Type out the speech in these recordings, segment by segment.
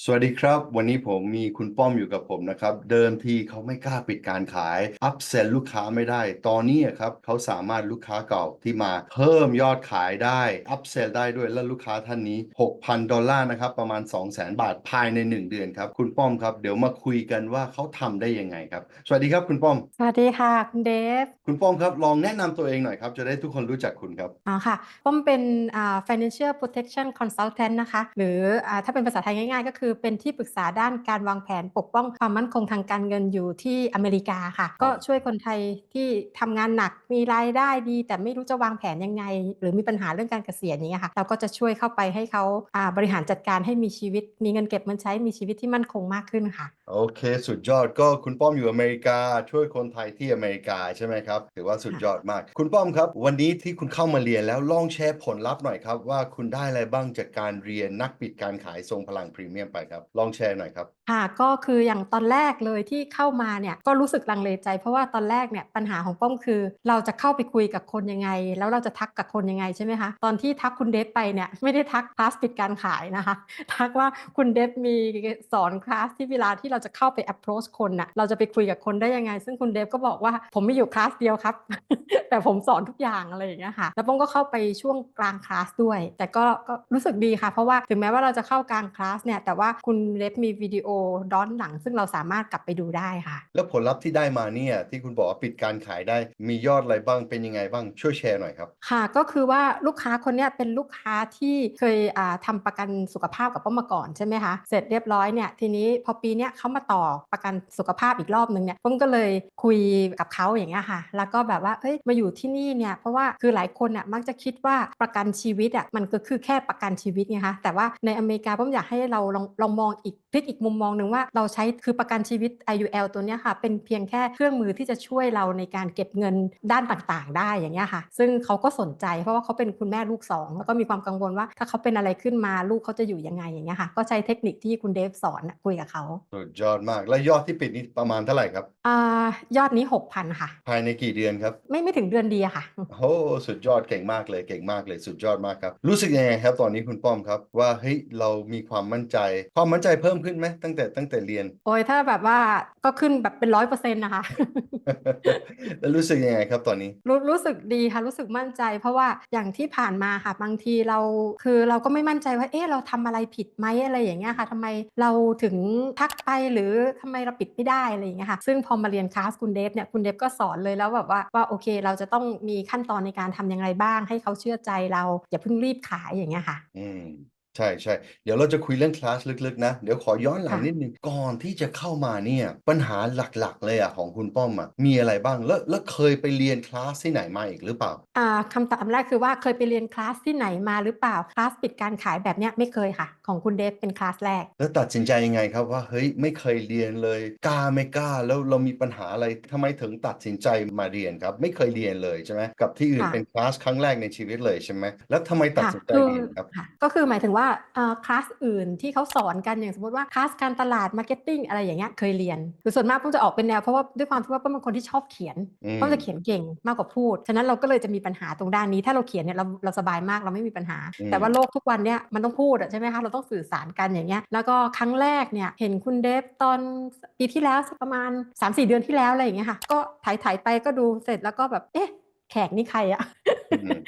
สวัสดีครับ วันนี้ผมมีคุณป้อมอยู่กับผมนะครับ เดิมทีเขาไม่กล้าปิดการขายอัพเซลลูกค้าไม่ได้ ตอนนี้อะครับเขาสามารถลูกค้าเก่าที่มาเพิ่มยอดขายได้อัพเซลได้ด้วยและลูกค้าท่านนี้ 6,000 ดอลลาร์นะครับ ประมาณ 200,000 บาทภายใน 1 เดือนครับ คุณป้อมครับ เดี๋ยวมาคุยกันว่าเขาทำได้ยังไงครับ สวัสดีครับคุณป้อม สวัสดีค่ะคุณเดฟคุณป้อมครับลองแนะนำตัวเองหน่อยครับจะได้ทุกคนรู้จักคุณครับอ๋อค่ะป้อมเป็นอ่า financial protection consultant นะคะ หรืออ่าถ้าเป็นภาษาไทยง่ายๆก็คือเป็นที่ปรึกษาด้านการวางแผนปกป้องความมั่นคงทางการเงินอยู่ที่อเมริกาค่ะ ก็ช่วยคนไทยที่ทำงานหนักมีรายได้ดี แต่ไม่รู้จะวางแผนยังไง หรือมีปัญหาเรื่องการเกษียณอย่างเงี้ยค่ะ เราก็จะช่วยเข้าไปให้เขาอ่าบริหารจัดการให้มีชีวิต มีเงินเก็บเงินใช้มีชีวิตที่มั่นคงมากขึ้นค่ะ โอเค สุดยอดก็คุณป้อมอยู่อเมริกา ช่วยคนไทยที่อเมริกาใช่ไหมครับถือว่าสุดยอดมาก คุณป้อมครับ วันนี้ที่คุณเข้ามาเรียนแล้วลองแชร์ผลลัพธ์หน่อยครับว่าคุณได้อะไรบ้างจากการเรียนนักปิดการขายทรงพลังพรีเมียมไปครับ ลองแชร์หน่อยครับค่ะก็คืออย่างตอนแรกเลยที่เข้ามาเนี่ยก็รู้สึกลังเลใจ เพราะว่าตอนแรกเนี่ยปัญหาของป้อมคือ เราจะเข้าไปคุยกับคนยังไง แล้วเราจะทักกับคนยังไงใช่ไหมคะตอนที่ทักคุณเดฟไปเนี่ยไม่ได้ทักคลาสปิดการขายนะคะ ทักว่าคุณเดฟมีสอนคลาสที่เวลาที่เราจะเข้าไป approach คนน่ะเราจะไปคุยกับคนได้ยังไง ซึ่งคุณเดฟก็บอกว่าผมไม่อยู่คลาสเดียวครับ แต่ผมสอนทุกอย่างอะไรอย่างเงี้ยค่ะแล้วป้อมก็เข้าไปช่วงกลางคลาสด้วย แต่ก็ก็รู้สึกดีค่ะ เพราะว่าถึงแม้ว่าเราจะเข้ากลางคลาสเนี่ยแต่ว่าคุณเดฟมีวิดีโอย้อนหลัง ซึ่งเราสามารถกลับไปดูได้ค่ะ แล้วผลลัพธ์ที่ได้มาเนี่ยที่คุณบอกว่าปิดการขายได้มียอดอะไรบ้างเป็นยังไงบ้างช่วยแชร์หน่อยครับ ค่ะก็คือว่าลูกค้าคนเนี้ยเป็นลูกค้าที่เคยอ่าทำประกันสุขภาพกับป้อมมาก่อนใช่ไหมคะเสร็จเรียบร้อยเนี่ยทีนี้พอปีเนี้ยเขามาต่อประกันสุขภาพอีกรอบนึงเนี่ยป้อมก็เลยคุยกับเขาอย่างเงี้ยค่ะ แล้วก็แบบว่าเอ้ยมาอยู่ที่นี่เนี่ยเพราะว่าคือหลายคนอะมักจะคิดว่าประกันชีวิตอะมันก็คือแค่ประกันชีวิตไงคะแต่ว่าในอเมริกาป้อมอยากให้เราลองลองมองอีกพลิกอีกมุมมองหนึ่งว่าเราใช้คือประกันชีวิต IUL ตัวเนี้ยค่ะเป็นเพียงแค่เครื่องมือที่จะช่วยเราในการเก็บเงินด้านต่างๆ ได้อย่างเงี้ยค่ะ ซึ่งเขาก็สนใจเพราะว่าเขาเป็นคุณแม่ลูกสองแล้วก็มีความกังวลว่าถ้าเขาเป็นอะไรขึ้นมาลูกเขาจะอยู่ยังไงอย่างเงี้ยค่ะ ก็ใช้เทคนิคที่คุณเดฟสอนน่ะคุยกับเขาสุดยอดมาก และยอดที่ปิดนี่ประมาณเท่าไหร่ครับอ่ายอดนี้ 6,000 ค่ะ ภายในกี่เดือนครับ ไม่ไม่ถึงเดือนดีอะค่ะโอ้สุดยอดเก่งมากเลยเก่งมากเลยสุดยอดมากครับ รู้สึกยังไงครับ ตอนนี้คุณป้อมครับว่าเฮ้ยเรามีความมั่นใจความมั่นใจเพิ่มขึ้นไหมตั้งแต่ตั้งแต่เรียน โอ้ยถ้าแบบว่าก็ขึ้นแบบเป็นร้อยเปอร์เซ็นต์นะคะ แล้วรู้สึกยังไงครับตอนนี้ รู้รู้สึกดีค่ะรู้สึกมั่นใจ เพราะว่าอย่างที่ผ่านมาค่ะบางทีเราคือเราก็ไม่มั่นใจว่าเอ๊ะเราทำอะไรผิดไหมอะไรอย่างเงี้ยค่ะทำไมเราถึงทักไปหรือทำไมเราปิดไม่ได้อะไรอย่างเงี้ยค่ะซึ่งพอมาเรียนคลาสคุณเดฟเนี่ยคุณเดฟก็สอนเลยแล้วแบบว่าว่าโอเค เราจะต้องมีขั้นตอนในการทำยังไงบ้าง ให้เขาเชื่อใจเราอย่าเพิ่งรีบขายอย่างเงี้ยค่ะ อืม ใช่ใช่เดี๋ยวเราจะคุยเรื่องคลาสลึกๆ นะ เดี๋ยวขอย้อนหลังค่ะ นิดนึงก่อนที่จะเข้ามาเนี่ยปัญหาหลักๆ เลยอะของคุณป้อมอะมีอะไรบ้างแล้วแล้วเคยไปเรียนคลาสที่ไหนมาอีกหรือเปล่า อ่าคำตอบแรกคือว่าเคยไปเรียนคลาสที่ไหนมาหรือเปล่า คลาสปิดการขายแบบเนี้ยไม่เคยค่ะ ของคุณเดฟเป็นคลาสแรก แล้วตัดสินใจยังไงครับว่าเฮ้ยไม่เคยเรียนเลยกล้าไม่กล้าแล้วเรามีปัญหาอะไรทำไมถึงตัดสินใจมาเรียนครับ ไม่เคยเรียนเลยใช่ไหมกับที่อื่นค่ะ เป็นคลาสครั้งแรกในชีวิตเลยใช่ไหมแล้วทำไมตัดค่ะสินใจคือเรียนครับ ค่ะก็คือหมายถึงว่าเอ่อคลาสอื่นที่เขาสอนกันอย่างสมมติว่าคลาสการตลาดมาร์เก็ตติ้งอะไรอย่างเงี้ยเคยเรียนหรือส่วนมากป้อมจะออกเป็นแนวเพราะว่าด้วยความที่ว่าป้อมเป็นคนที่ชอบเขียนอืมป้อมจะเขียนเก่งมากกว่าพูด ฉะนั้นเราก็เลยจะมีปัญหาตรงด้านนี้ ถ้าเราเขียนเนี่ยเราเราสบายมากเราไม่มีปัญหาอืมแต่ว่าโลกทุกวันเนี่ยมันต้องพูดอะใช่ไหมคะเราต้องสื่อสารกันอย่างเงี้ยแล้วก็ครั้งแรกเนี่ยเห็นคุณเดฟตอนปีที่แล้วสักประมาณ 3-4 เดือนที่แล้วอะไรอย่างเงี้ยค่ะก็ถ่ายถ่ายๆไปก็ดูเสร็จแล้วก็แบบเอ๊ะ แขกนี่ใครอะอืม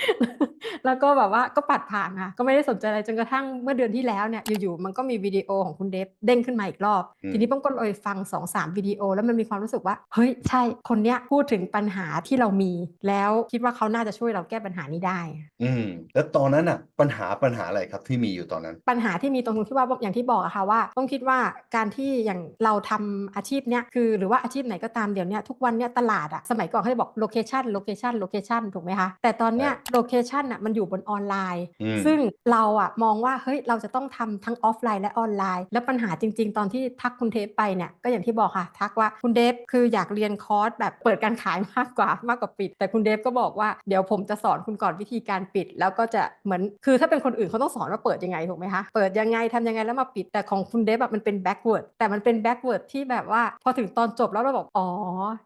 แล้วก็แบบว่าก็ปัดผ่านค่ะก็ไม่ได้สนใจอะไรจนกระทั่งเมื่อเดือนที่แล้วเนี่ยอยู่ๆมันก็มีวิดีโอของคุณเดฟเด้งขึ้นมาอีกรอบอืมทีนี้ป้องก็เลยฟัง2อสามวิดีโอ แล้วมันมีความรู้สึกว่าเฮ้ยใช่คนเนี้ยพูดถึงปัญหาที่เรามี แล้วคิดว่าเขาน่าจะช่วยเราแก้ปัญหานี้ได้ อืมแล้วตอนนั้นอะปัญหาปัญหาอะไรครับที่มีอยู่ตอนนั้น ปัญหาที่มีตรงที่ว่าอย่างที่บอกอะค่ะว่าต้องคิดว่าการที่อย่างเราทำอาชีพเนี้ยคือหรือว่าอาชีพไหนก็ตามเดี๋ยวเนี้ยทุกวันเนี้ยตลาดอะสมัยก่อนเขาจะบอกโลเคชันโลเคชันโลเคชันถูกไหมคะแต่ตอนเนี้ยโลเคชันอะมันอยู่บนออนไลน์อืมซึ่งเราอะมองว่าเฮ้ยเราจะต้องทำทั้งออฟไลน์และออนไลน์ แล้วปัญหาจริง ๆ ตอนที่ทักคุณเทปไปเนี่ยก็อย่างที่บอกค่ะ ทักว่าคุณเดฟคืออยากเรียนคอร์สแบบเปิดการขายมากกว่ามากกว่าปิด แต่คุณเดฟก็บอกว่าเดี๋ยวผมจะสอนคุณก่อนวิธีการปิด แล้วก็จะเหมือนคือถ้าเป็นคนอื่นเขาต้องสอนว่าเปิดยังไงถูกไหมคะเปิดยังไงทำยังไงแล้วมาปิดแต่ของคุณเดฟแบบมันเป็นแบ็กเวิร์ดแต่มันเป็นแบ็กเวิร์ดที่แบบว่าพอถึงตอนจบแล้วเราบอกอ๋อ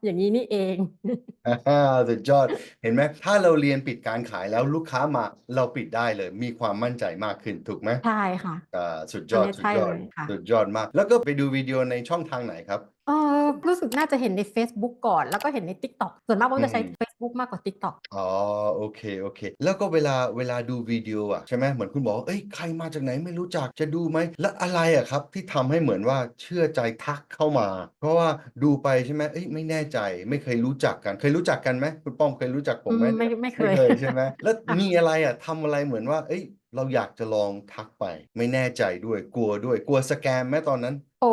อย่างนี้นี่เองอ่าสุดยอดเห็นไหมถ้าเราเรียนปิดดการขายแล้วลูกค้ามาเราปิดได้เลย มีความมั่นใจมากขึ้นถูกไหมใช่ค่ะอ่าสุดยอดอันนี้สุดใช่ยอดเลยค่ะสุดยอดมาก แล้วก็ไปดูวิดีโอในช่องทางไหนครับ เออรู้สึกน่าจะเห็นใน Facebook ก่อน แล้วก็เห็นใน TikTok ส่วนมากผมจะใช้อืม Facebook มากกว่า TikTok อ๋อโอเคโอเค แล้วก็เวลาเวลาดูวิดีโออะใช่ไหมเหมือนคุณบอกว่าเอ้ยใครมาจากไหนไม่รู้จักจะดูไหมแล้วอะไรอะครับที่ทำให้เหมือนว่าเชื่อใจทักเข้ามา เพราะว่าดูไปใช่ไหมเอ้ยไม่แน่ใจไม่เคยรู้จักกันเคยรู้จักกันไหมคุณป้อมเคยรู้จักผมไหมอืมไม่เนี่ยไม่เคไม่ย เคยใช่ไหม แล้วค่ะมีอะไรอะทำอะไรเหมือนว่า เอ้ย เราอยากจะลองทักไป ไม่แน่ใจด้วย กลัวด้วย กลัวสแกมไหมตอนนั้น โอ้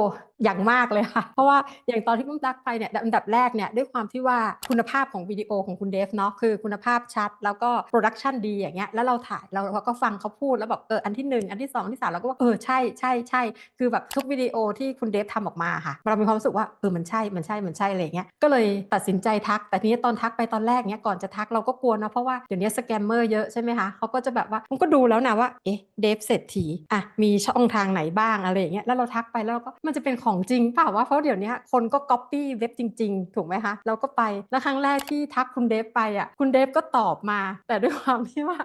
อย่างมากเลยค่ะ เพราะว่าอย่างตอนที่ปุ้มตักไปเนี่ยอันดับแรกเนี่ยด้วยความที่ว่าคุณภาพของวิดีโอของคุณเดฟเนาะคือคุณภาพชัด แล้วก็โปรดักชันดีอย่างเงี้ยแล้วเราถ่ายเราเราก็ฟังเขาพูดแล้วแบบเอออันที่หนึ่งอันที่สองอันที่สามเราก็ว่าเออใช่ใช่ใช่คือแบบทุกวิดีโอที่คุณเดฟทำออกมาค่ะเรามีความรู้สึกว่าเออมันใช่มันใช่มันใช่อะไรเงี้ยก็เลยตัดสินใจทัก แต่ทีนี้ตอนทักไปตอนแรกเนี้ยก่อนจะทักเราก็กลัวนะเพราะว่าเดี๋ยวนี้สแกมเมอร์เยอะใช่ไหมคะเขาก็จะแบบว่าผมก็ดูแล้วนะว่าเอ๊ะเดฟเศรษฐีอะมีช่องทางไหนบ้างอะไรอย่างเงี้ยแล้วเราทักไปแล้วก็มันจะเป็นของจริงเปล่าวะเพราะเดี๋ยวนี้คนก็ก๊อปปี้เว็บจริง ๆ ถูกไหมคะเราก็ไปแล้วครั้งแรกที่ทักคุณเดฟไปอะคุณเดฟก็ตอบมา แต่ด้วยความที่ว่า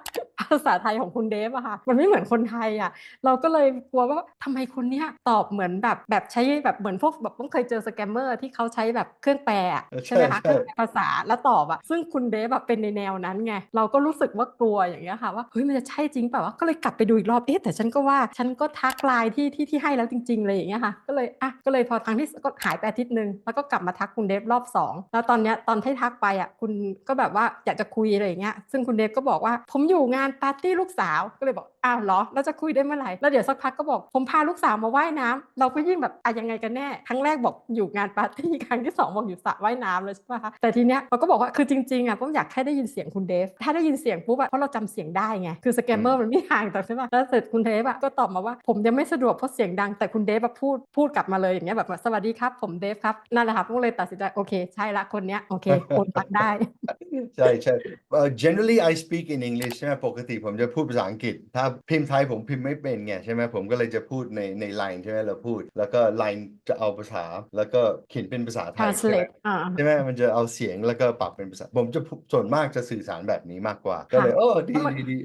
ภาษาไทยของคุณเดฟอะค่ะ มันไม่เหมือนคนไทยอะเราก็เลยกลัวว่าทำไมคนเนี้ยตอบเหมือนแบบแบบใช้แบบเหมือนพวกแบบต้องเคยเจอสแกมเมอร์ที่เขาใช้แบบเครื่องแปลอะเออใช่ไหมคะใช่เครื่องแปลภาษาแล้วตอบอะซึ่งคุณเดฟแบบเป็นในแนวนั้นไงเราก็รู้สึกว่ากลัวอย่างเงี้ยค่ะว่าเฮ้ยมันจะใช่จริงเปล่าวะก็เลยกลับไปดูอีกรอบเอ๊ะแต่ฉันก็ว่าฉันก็ทักไลน์ที่ที่ที่ให้แล้วจริงๆเลยอย่างเงี้ยค่ะก็เลยอะก็เลยพอครั้งที่ก็หายไปอาทิตย์หนึ่งแล้วก็กลับมาทักคุณเดฟรอบสองแล้วตอนเนี้ยตอนที่ทักไปอะคุณก็แบบว่าอยากจะคุยอะไรอย่างเงี้ยซึ่งคุณเดฟก็บอกว่าผมอยู่งานปาร์ตี้ลูกสาวก็เลยบอกอ้าวเหรอแล้วจะคุยได้เมื่อไหร่แล้วเดี๋ยวสักพักก็บอกผมพาลูกสาวมาว่ายน้ำเราก็ยิ่งแบบอะยังไงกันแน่ครั้งแรกบอกอยู่งานปาร์ตี้ครั้งที่สองบอกอยู่สระว่ายน้ำเลยใช่ปะคะแต่ทีเนี้ยเราก็บอกว่าคือจริงๆอะผมอยากแค่ได้ยินเสียงคุณเดฟถ้าได้ยินเสียงปุ๊บอะเพราะเราจำเสียงได้ไงคือสแกมเมอร์มันไม่ห่างแต่ใช่ปะแล้วเสร็จคุณเดฟอะก็ตอบมาว่าผมยังไม่สะดวกเพราะเสียงดังแต่คุณเดฟอะพูดพูดกลับมาเลยอย่างเงี้ยแบบว่าสวัสดีครับผมเดฟครับนั่นแหละค่ะผมก็เลยตัดสินใจโอเคใช่ละคนเนี้ยโอเคโอนตังค์ได้ใช่ใช่เอ่อ generally I speak in English ใช่ไหมปกติผมจะพูดภาษาอังกฤษ ถ้าพิมพ์ไทยผมพิมพ์ไม่เป็นไงใช่ไหมผมก็เลยจะพูดในใน line ใช่ไหมเราพูด แล้วก็ line จะเอาภาษาแล้วก็เขียนเป็นภาษาไทยใช่ไหม translate อ่าใช่ไหมมันจะเอาเสียงแล้วก็ปรับเป็นภาษา ผมจะพูส่วนมากจะสื่อสารแบบนี้มากกว่า ก็เลยค่ะโอ้ดีแล้วมันดีดี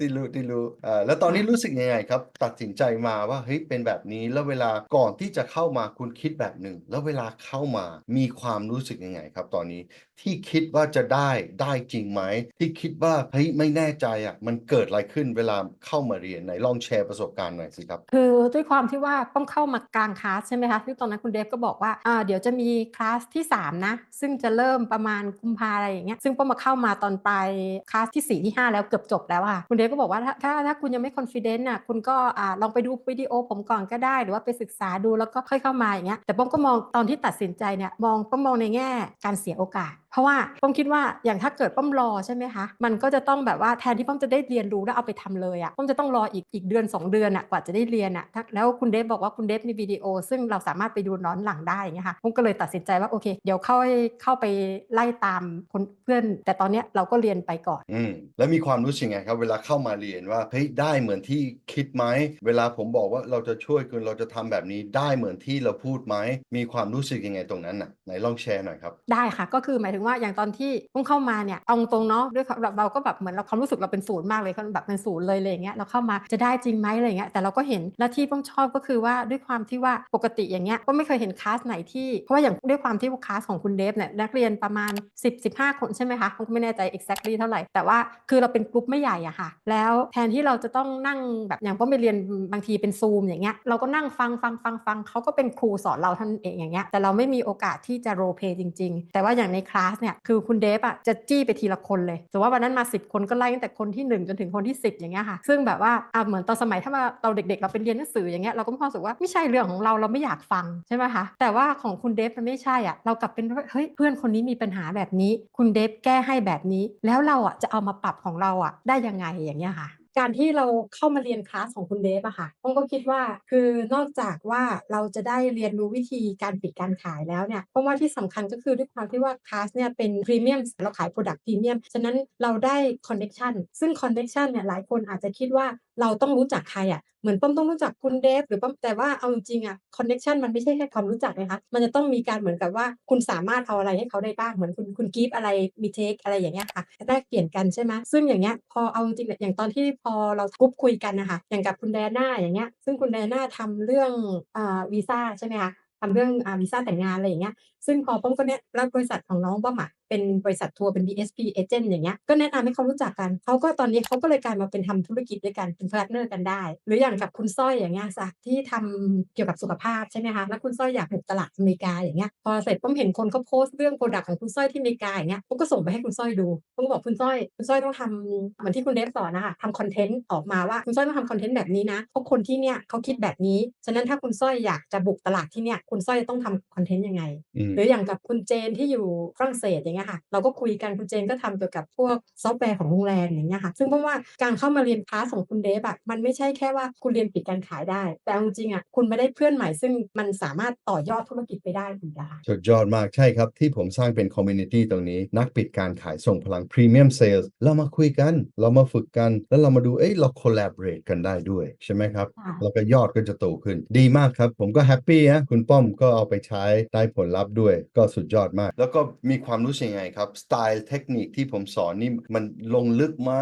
ที่รู้ที่รู้เอ่อแล้วตอนนี้รู้สึกยังไงครับ ตัดสินใจมาว่าเฮ้ยเป็นแบบนี้แล้วเวลาก่อนที่จะเข้ามาคุณคิดแบบหนึ่งแล้วเวลาเข้ามามีความรู้สึกยังไงครับ ตอนนี้ ที่คิดว่าจะได้ได้จริงไหม ที่คิดว่าเฮ้ยไม่แน่ใจอะมันเกิดอะไรขึ้นเวลาเข้ามาเรียนไหนลองแชร์ประสบการณ์หน่อยสิครับ คือด้วยความที่ว่าต้องเข้ามากลางคลาสใช่ไหมคะที่ตอนนั้นคุณเดฟก็บอกว่าอ่าเดี๋ยวจะมีคลาสที่3นะซึ่งจะเริ่มประมาณกุมภาอะไรอย่างเงี้ยซึ่งป้อมมาเข้ามาตอนปลายคลาสที่4ที่5 แล้วเกือบจบแล้วอะคุณเดฟก็บอกว่าถ้าถ้าถ้าคุณยังไม่คอนฟ idence อะคุณก็อ่าลองไปดูวิดีโอผมก่อนก็ได้ หรือว่าไปศึกษาดูแล้วก็ค่อยเข้ามาอย่างเงี้ยแต่ป้อมก็มองตอนที่ตัดสินใจเนี่ยมองป้อมมองในแง่การเสียโอกาสเพราะว่าป้อมคิดว่าอย่างถ้าเกิดป้อมรอใช่ไหมคะมันก็จะต้องแบบว่าแทนที่ป้อมจะได้เรียนรู้แล้วเอาไปทำเลยอะป้อมจะต้องรออีกอีกเดือน 2 เดือนอะกว่าจะได้เรียนอะถ้าแล้วคุณเดฟบอกว่าคุณเดฟมีวิดีโอ ซึ่งเราสามารถไปดูน้อนหลังได้อย่างเงี้ยค่ะป้อมก็เลยตัดสินใจว่าโอเค เดี๋ยวเข้าเข้าไปไล่ตามคนเพื่อน แต่ตอนเนี้ยเราก็เรียนไปก่อนอืมแล้วมีความรู้สึกไงครับเวลาเข้ามาเรียนว่าเฮ้ยได้เหมือนที่คิดไหมเวลาผมบอกว่าเราจะช่วยคุณเราจะทำแบบนี้ได้เหมือนที่เราพูดไหมมีความรู้สึกยังไงตรงนั้นน่ะไหนลองแชร์หน่อยครับได้ค่ะก็คือหมายถึงว่าอย่างตอนที่เพิ่งเข้ามาเนี่ยเอาตรงเนาะด้วยเราก็แบบเหมือนเราความรู้สึกเราเป็นศูนย์มากเลยแบบเป็นศูนย์เลยอะไรเงี้ยเราเข้ามาจะได้จริงไหมอะไรเงี้ยแต่เราก็เห็นและที่ป้อมชอบก็คือว่าด้วยความที่ว่าปกติอย่างเงี้ยก็ไม่เคยเห็นคลาสไหนที่เพราะว่าอย่างด้วยความที่คลาสของคุณเดฟเนี่ยนักเรียนประมาณ 10 15 คนใช่ไหมคะผมก็ไม่แน่ใจ exactly เท่าไหร่ แต่ว่าคือเราเป็นกลุ่มไม่ใหญ่อะค่ะ แล้วแทนที่เราจะต้องนั่งแบบอย่างป้อไปเรียนบางทีเป็นซูมอย่างเงี้ยเราก็นั่งฟังฟังฟังฟังเขาก็เป็นครูสอนเราท่านเองอย่างเงี้ยแต่เราไม่มีโอกาสที่จะโรเพย์จริง ๆ แต่ว่าอย่างในคลาสเนี่ยคือคุณเดฟอะจะจี้ไปทีละคนเลยสมมติว่าวันนั้นมา 10 คนก็ไล่ตั้งแต่คนที่ 1 จนถึงคนที่ 10 อย่างเงี้ยค่ะ ซึ่งแบบว่าอะเหมือนตอนสมัยถ้ามาเราเด็กๆ เราเป็นเรียนหนังสืออย่างเงี้ยเราก็มีความรู้สึกว่าไม่ใช่เรื่องของเราเราไม่อยากฟังใช่ไหมคะแต่ว่าของคุณเดฟมันไม่ใช่อะเรากลับเป็นเฮ้ยเพื่อนคนนี้มีปัญหาแบบนี้ คุณเดฟแก้ให้แบบนี้ แล้วเราอะจะเอามาปรับของเราอะได้ยังไงอย่างเงี้ยค่ะ การที่เราเข้ามาเรียนคลาสของคุณเดฟอะค่ะผมก็คิดว่าคือนอกจากว่าเราจะได้เรียนรู้วิธีการปิดการขายแล้วเนี่ยเพราะว่าที่สำคัญก็คือด้วยความที่ว่าคลาสเนี่ยเป็นพรีเมียมเราขายโปรดักต์พรีเมียมฉะนั้นเราได้คอนเน็ชันซึ่งคอนเน็ชันเนี่ยหลายคนอาจจะคิดว่าเราต้องรู้จักใครอะเหมือนป้อมต้องรู้จักคุณเดฟหรือป้อมแต่ว่าเอาจริงๆอะคอนเน็ชันมันไม่ใช่แค่ความรู้จักนะคะมันจะต้องมีการเหมือนกับว่าคุณสามารถเอาอะไรให้เขาได้บ้างเหมือนคุณคุณกีฟอะไรมีเทคอะไรอย่างเงี้ยค่ะแลกเปลี่ยนกันใช่ไหมซึ่งอย่างเงี้ยพอเอาจริงเนี่ยอย่างตอนที่พอเรากรุ๊ปคุยกันนะคะอย่างกับคุณแดน่าอย่างเงี้ยซึ่งคุณแดน่าทำเรื่องอ่าวีซ่าใช่ไหมคะทำเรื่องอ่าวีซ่าแต่งงานอะไรอย่างเงี้ย ซึ่งพอป้อมก็เนี่ยแล้วบริษัทของน้องป้อมอะเป็นบริษัททัวร์เป็น BSP agent อย่างเงี้ยก็แนะนำให้เขารู้จักกันเขาก็ตอนนี้เขาก็เลยกลายมาเป็นทำธุรกิจด้วยกันเป็นพาร์ทเนอร์กันได้ หรืออย่างกับคุณสร้อยอย่างเงี้ยจ้ะที่ทำเกี่ยวกับสุขภาพใช่ไหมคะแล้วคุณสร้อยอยากบุกตลาดอเมริกาอย่างเงี้ยพอเสร็จป้อมเห็นคนเขาโพสต์เรื่องโปรดักต์ของคุณสร้อยที่อเมริกาอย่างเงี้ยป้อมก็ส่งไปให้คุณสร้อยดูป้อมก็บอกคุณสร้อย คุณสร้อยต้องทำเหมือนที่คุณเดฟสอนนะคะทำคอนเทนต์ออกมาว่าคุณสร้อยต้องทำคอนเทนต์แบบนี้นะเพราะคนที่เนี่ยเขาคิดแบบนี้ฉะนั้นถ้าคุณส้อยอยากจะบุกตลาดที่เนี่ยคุณส้อยจะต้องทำคอนเทนต์ยังไงอืหรืออย่างกับคุณเจนที่อยู่ฝรั่งเศสอย่างเงี้ยค่ะ เราก็คุยกันคุณเจนก็ทำเกี่ยวกับพวกซอฟต์แวร์ของโรงแรมอย่างเงี้ยค่ะซึ่งเพราะว่าการเข้ามาเรียนคลาสของคุณเดฟอะมันไม่ใช่แค่ว่าคุณเรียนปิดการขายได้ แต่เอาจริงๆอะคุณไม่ได้เพื่อนใหม่ ซึ่งมันสามารถต่อยอดธุรกิจไปได้อีกอะค่ะสุดยอดมากใช่ครับ ที่ผมสร้างเป็นคอมมูนิตี้ตรงนี้ นักปิดการขายส่งพลังพรีเมียมเซลส์เรามาคุยกัน เรามาฝึกกัน แล้วเรามาดูเอ้ยเรา collaborate กันได้ด้วย ใช่ไหมครับค่ะแล้วก็ยอดก็จะโตขึ้นดีมากครับ ผมก็แฮปปี้นะคุณป้อมก็เอาไปใช้ได้ผลลัพธ์ด้วย้วยก็สุดยอดมาก แล้วก็มีความรู้สึกยังไงครับ สไตล์เทคนิคที่ผมสอนนี่มันลงลึกไหม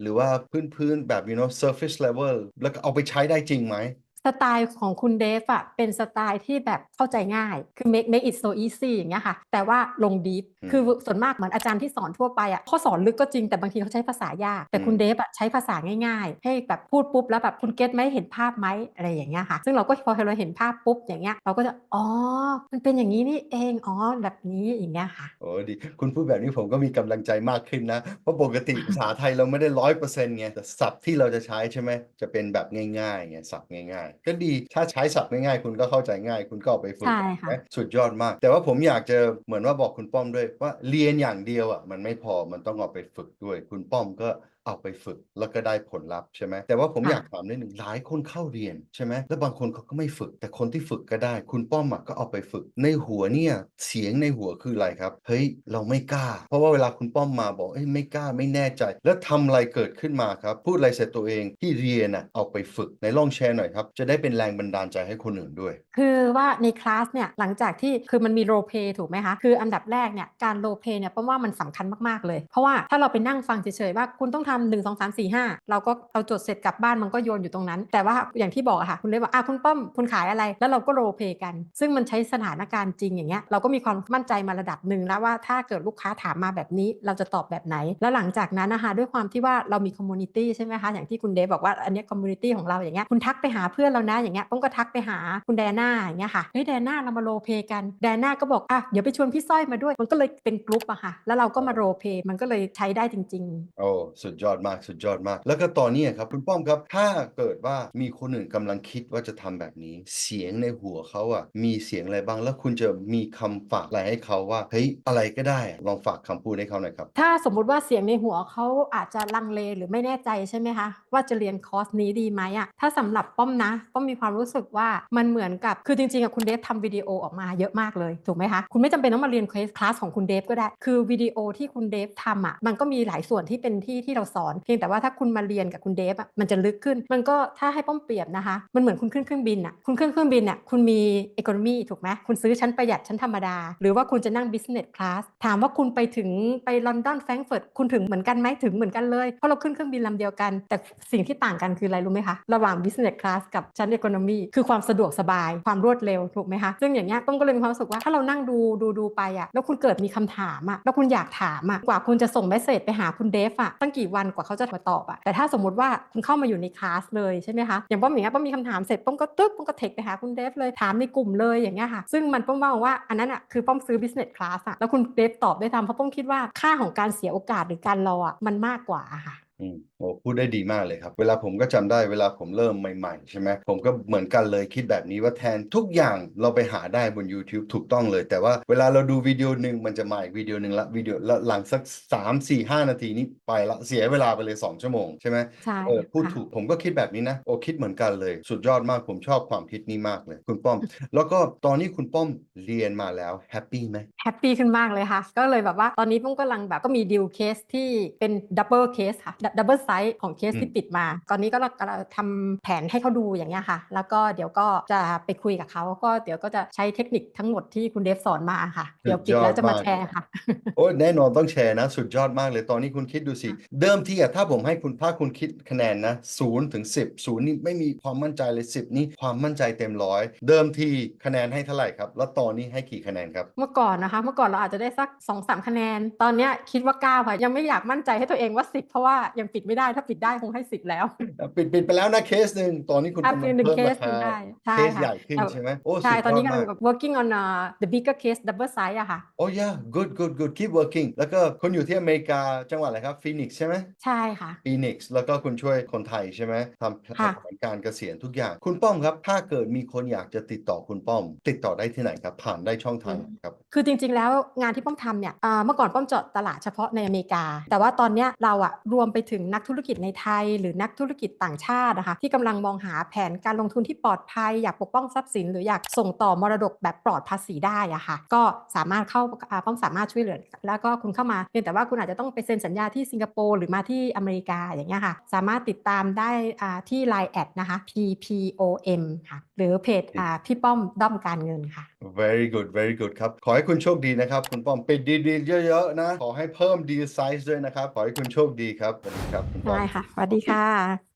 หรือว่าพื้นๆแบบ you know surface level แล้วก็เอาไปใช้ได้จริงไหม สไตล์ของคุณเดฟอะเป็นสไตล์ที่แบบเข้าใจง่าย คือ make make it so easy อย่างเงี้ยค่ะ แต่ว่าลง deep อืมคือส่วนมากเหมือนอาจารย์ที่สอนทั่วไปอะเขาสอนลึกก็จริงแต่บางทีเขาใช้ภาษายาก แต่อืมคุณเดฟอะใช้ภาษาง่ายๆ ให้แบบพูดปุ๊บแล้วแบบคุณเก็ตไหมเห็นภาพไหมอะไรอย่างเงี้ยค่ะ ซึ่งเราก็พอเราเห็นภาพปุ๊บอย่างเงี้ยเราก็จะอ๋อ มันเป็นอย่างนี้นี่เองอ๋อแบบนี้อย่างเงี้ยค่ะโอ้ดีคุณพูดแบบนี้ผมก็มีกำลังใจมากขึ้นนะเพราะปกติภาษาไทยเราไม่ได้ร้อยเปอร์เซ็นต์ไงแต่ศัพท์ที่เราจะใช้ใช่ไหมจะเป็นแบบง่ายๆไงศัพท์ง่ายๆก็ดีถ้าใช้ศัพท์ง่ายๆคุณก็เข้าใจง่าย คุณก็เอาไปฝึกใช่ค่ะ นะสุดยอดมาก แต่ว่าผมอยากจะเหมือนว่าบอกคุณป้อมด้วยว่าเรียนอย่างเดียวอะมันไม่พอมันต้องเอาไปฝึกด้วย คุณป้อมก็ เอาไปฝึกแล้วก็ได้ผลลัพธ์ใช่ไหมแต่ว่าผมค่ะอยากถามนิดหนึ่งหลายคนเข้าเรียนใช่ไหมแล้วบางคนเขาก็ไม่ฝึก แต่คนที่ฝึกก็ได้ คุณป้อมอะก็เอาไปฝึก ในหัวเนี่ยเสียงในหัวคืออะไรครับเฮ้ยเราไม่กล้า เพราะว่าเวลาคุณป้อมมาบอกเอ้ยไม่กล้าไม่แน่ใจ แล้วทำอะไรเกิดขึ้นมาครับ พูดอะไรเสร็จตัวเองที่เรียนอะเอาไปฝึกในลองแชร์หน่อยครับ จะได้เป็นแรงบันดาลใจให้คนอื่นด้วย คือว่าในคลาสเนี่ยหลังจากที่คือมันมีโรเพถูกไหมคะคืออันดับแรกเนี่ยการโรเพเนี่ยเพราะว่ามันสำคัญมากๆเลย เพราะว่าถ้าเราไปนั่งฟังเฉยๆว่าคุณต้องทำหนึ่งสองสามสี่ห้าเราก็เราจดเสร็จกลับบ้านมันก็โยนอยู่ตรงนั้น แต่ว่าอย่างที่บอกอะค่ะ คุณเลยบอกอะคุณป้อมคุณขายอะไร แล้วเราก็โรเพกัน ซึ่งมันใช้สถานการณ์จริงอย่างเงี้ยเราก็มีความมั่นใจมาระดับหนึ่งแล้วว่าถ้าเกิดลูกค้าถามมาแบบนี้เราจะตอบแบบไหน แล้วหลังจากนั้นนะคะด้วยความที่ว่าเรามีคอมมูนิตี้ใช่ไหมคะอย่างที่คุณเดฟบอกว่าอันนี้คอมมูนิตี้ของเราอย่างเงี้ยคุณทักไปหาเพื่อนเรานะอย่างเงี้ยป้องก็ทักไปหาคุณแดน่าอย่างเงี้ยค่ะเฮ้ยแดน่าเรามาโรเพย์กันแดน่าก็บอกอะเดี๋ยวไปชวนพี่สร้อยมาด้วย มันก็เลยเป็นกลุ่มอะค่ะแล้วเราก็มาโรเพมันก็เลยใช้ได้จริง ๆ โอ้สุดยอดมากสุดยอดมาก แล้วก็ตอนนี้ครับคุณป้อมครับถ้าเกิดว่ามีคนอื่นกำลังคิดว่าจะทำแบบนี้ เสียงในหัวเขาอะมีเสียงอะไรบ้าง แล้วคุณจะมีคำฝากอะไรให้เขาว่าเฮ้ยอะไรก็ได้ลองฝากคำพูดให้เขาหน่อยครับ ถ้าสมมุติว่าเสียงในหัวเขาอาจจะลังเลหรือไม่แน่ใจใช่ไหมคะว่าจะเรียนคอร์สนี้ดีไหมอะถ้าสำหรับป้อมนะ ป้อมมีความรู้สึกว่ามันเหมือนกับคือจริงๆอะคุณเดฟทำวิดีโอออกมาเยอะมากเลยถูกไหมคะคุณไม่จำเป็นต้องมาเรียนคลาสของคุณเดฟก็ได้ คือวิดีโอที่คุณเดฟทำอะมันก็มีหลายส่วนที่เป็นที่ที่เราสอน เพียงแต่ว่าถ้าคุณมาเรียนกับคุณเดฟอะมันจะลึกขึ้น มันก็ถ้าให้ป้อมเปรียบนะคะ มันเหมือนคุณขึ้นเครื่องบินอะคุณขึ้นเครื่องบินอะคุณมี economy ถูกไหมคุณซื้อชั้นประหยัดชั้นธรรมดา หรือว่าคุณจะนั่ง business class ถามว่าคุณไปถึงไปลอนดอนแฟรงก์เฟิร์ตคุณถึงเหมือนกันไหมถึงเหมือนกันเลยเพราะเราขึ้นเครื่องบินลำเดียวกัน แต่สิ่งที่ต่างกันคืออะไรรู้ไหมคะระหว่าง business class กับชั้น economy คือความสะดวกสบายความรวดเร็วถูกไหมคะซึ่งอย่างเงี้ยต้มก็เลยมีความรู้สึกว่าถ้าเรานั่งดูดูดูไปอะแล้วคุณเกิดมีคำถามอะแล้วคุณอยากถามอะกว่าคุณจะส่งเมสเซจไปหาคุณเดฟอะตั้งกี่วนกว่าเขาจะมาตอบอะแต่ถ้าสมมติว่าคุณเข้ามาอยู่ในคลาสเลยใช่ไหมคะอย่างป้อมอย่างเงี้ยป้อมมีคำถามเสร็จป้อมก็ตึ๊บป้อมก็เทคไปหาคุณเดฟเลยถามในกลุ่มเลยอย่างเงี้ยค่ะ ซึ่งมันป้อมว่าว่าอันนั้นอะคือป้อมซื้อ business class อะแล้วคุณเดฟตอบได้ทำเพราะป้อมคิดว่าค่าของการเสียโอกาสหรือการรออะมันมากกว่าค่ะ อืมโอ้พูดได้ดีมากเลยครับ เวลาผมก็จำได้เวลาผมเริ่มใหม่ๆ ใช่ไหมผมก็เหมือนกันเลยคิดแบบนี้ว่าแทนทุกอย่างเราไปหาได้บน YouTube ถูกต้องเลย แต่ว่าเวลาเราดูวิดีโอหนึ่งมันจะมาอีกวิดีโอหนึ่งละวิดีโอแล้วหลังสัก 3 4 5 นาทีนี้ไปละเสียเวลาไปเลย 2 ชั่วโมงใช่ไหมใช่เออพูดค่ะถูกผมก็คิดแบบนี้นะ โอ้คิดเหมือนกันเลย สุดยอดมากผมชอบความคิดนี้มากเลย คุณป้อม แล้วก็ตอนนี้คุณป้อมเรียนมาแล้วแฮปปี้ไหมแฮปปี้ขึ้นมากเลยค่ะ ก็เลยแบบว่าตอนนี้ป้อมกำลังแบบก็มีดิวเคสที่เป็นดับเบิลเคสค่ะดับเบิลไซส์ของเคสอืมที่ปิดมา ตอนนี้ก็กำลังทำแผนให้เขาดูอย่างเงี้ยค่ะ แล้วก็เดี๋ยวก็จะไปคุยกับเขาก็เดี๋ยวก็จะใช้เทคนิคทั้งหมดที่คุณเดฟสอนมาค่ะ เดี๋ยวปิดแล้วจะมาแชร์ค่ะ โอ้ยแน่นอนต้องแชร์นะ สุดยอดมากเลยตอนนี้คุณคิดดูสิ เดิมทีอะถ้าผมให้คุณถ้าคุณคิดคะแนนนะศูนย์ถึงสิบศูนย์นี่ไม่มีความมั่นใจเลยสิบนี่ความมั่นใจเต็มร้อยเดิมทีคะแนนให้เท่าไหร่ครับ แล้วตอนนี้ให้กี่คะแนนครับ เมื่อก่อนนะคะ เมื่อก่อนเราอาจจะได้สัก2อสามคะแนน ตอนเนี้ยคิดว่า9ค่ะยังไม่อยากมั่นใจให้ตัวเองว่า 10 เพราะว่ายังปิดไม่ได้ถ้าปิดได้คงให้10แล้ว ปิดปิดไปแล้วนะเคสหนึ่งตอนนี้คุณอะกำลังเป็นหนึ่งเพิ่มเคราสคาได้ใช่เคสค่ะใหญ่ขึ้นแต่ใช่ไหมโอ้ใช่สุดตอนนี้ยกำดลังมากแบบ working on uh, the bigger case double size อะค่ะโอ้ย yeah good good good keep working แล้วก็คุณอยู่ที่อเมริกาจังหวัดอะไรครับฟีนิกซ์ใช่ไหมใช่ค่ะฟีนิกซ์แล้วก็คุณช่วยคนไทยใช่ไหมทำค่ะทำการเกษียณทุกอย่าง คุณป้อมครับ ถ้าเกิดมีคนอยากจะติดต่อคุณป้อม ติดต่อได้ที่ไหนครับ ผ่านได้ช่องทางไหนครับคือจริง ๆ แล้วงานที่ป้อมทำเนี่ยอ่าเมื่อก่อนป้อมเจาะตลาดเฉพาะในอเมริกา แต่ว่าตอนเนี้ยเราอะรวมไปถึงนักธุรกิจในไทย หรือนักธุรกิจต่างชาตินะคะที่กำลังมองหาแผนการลงทุนที่ปลอดภัย อยากปกป้องทรัพย์สิน หรืออยากส่งต่อมรดกแบบปลอดภาษีได้อะค่ะก็สามารถเข้าป้อมสามารถช่วยเหลือ แล้วก็คุณเข้ามาเพียงแต่ว่าคุณอาจจะต้องไปเซ็นสัญญาที่สิงคโปร์หรือมาที่อเมริกาอย่างเงี้ยค่ะสามารถติดตามได้ที่ Line แอดนะคะ PPOM ค่ะ หรือเพจอ่าพี่ป้อมด้อมการเงินค่ะ very good very good ครับ ขอให้คุณโชคดีนะครับ คุณป้อมปิดดีๆเยอะๆนะ ขอให้เพิ่มดีไซส์ด้วยนะครับ ขอให้คุณโชคดีครับสวัสดีครับคุณป้อมได้ค่ะสวัสดีค่ะ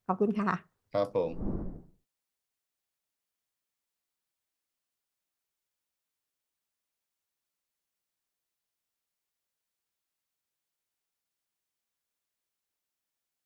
ขอบคุณค่ะ ครับผม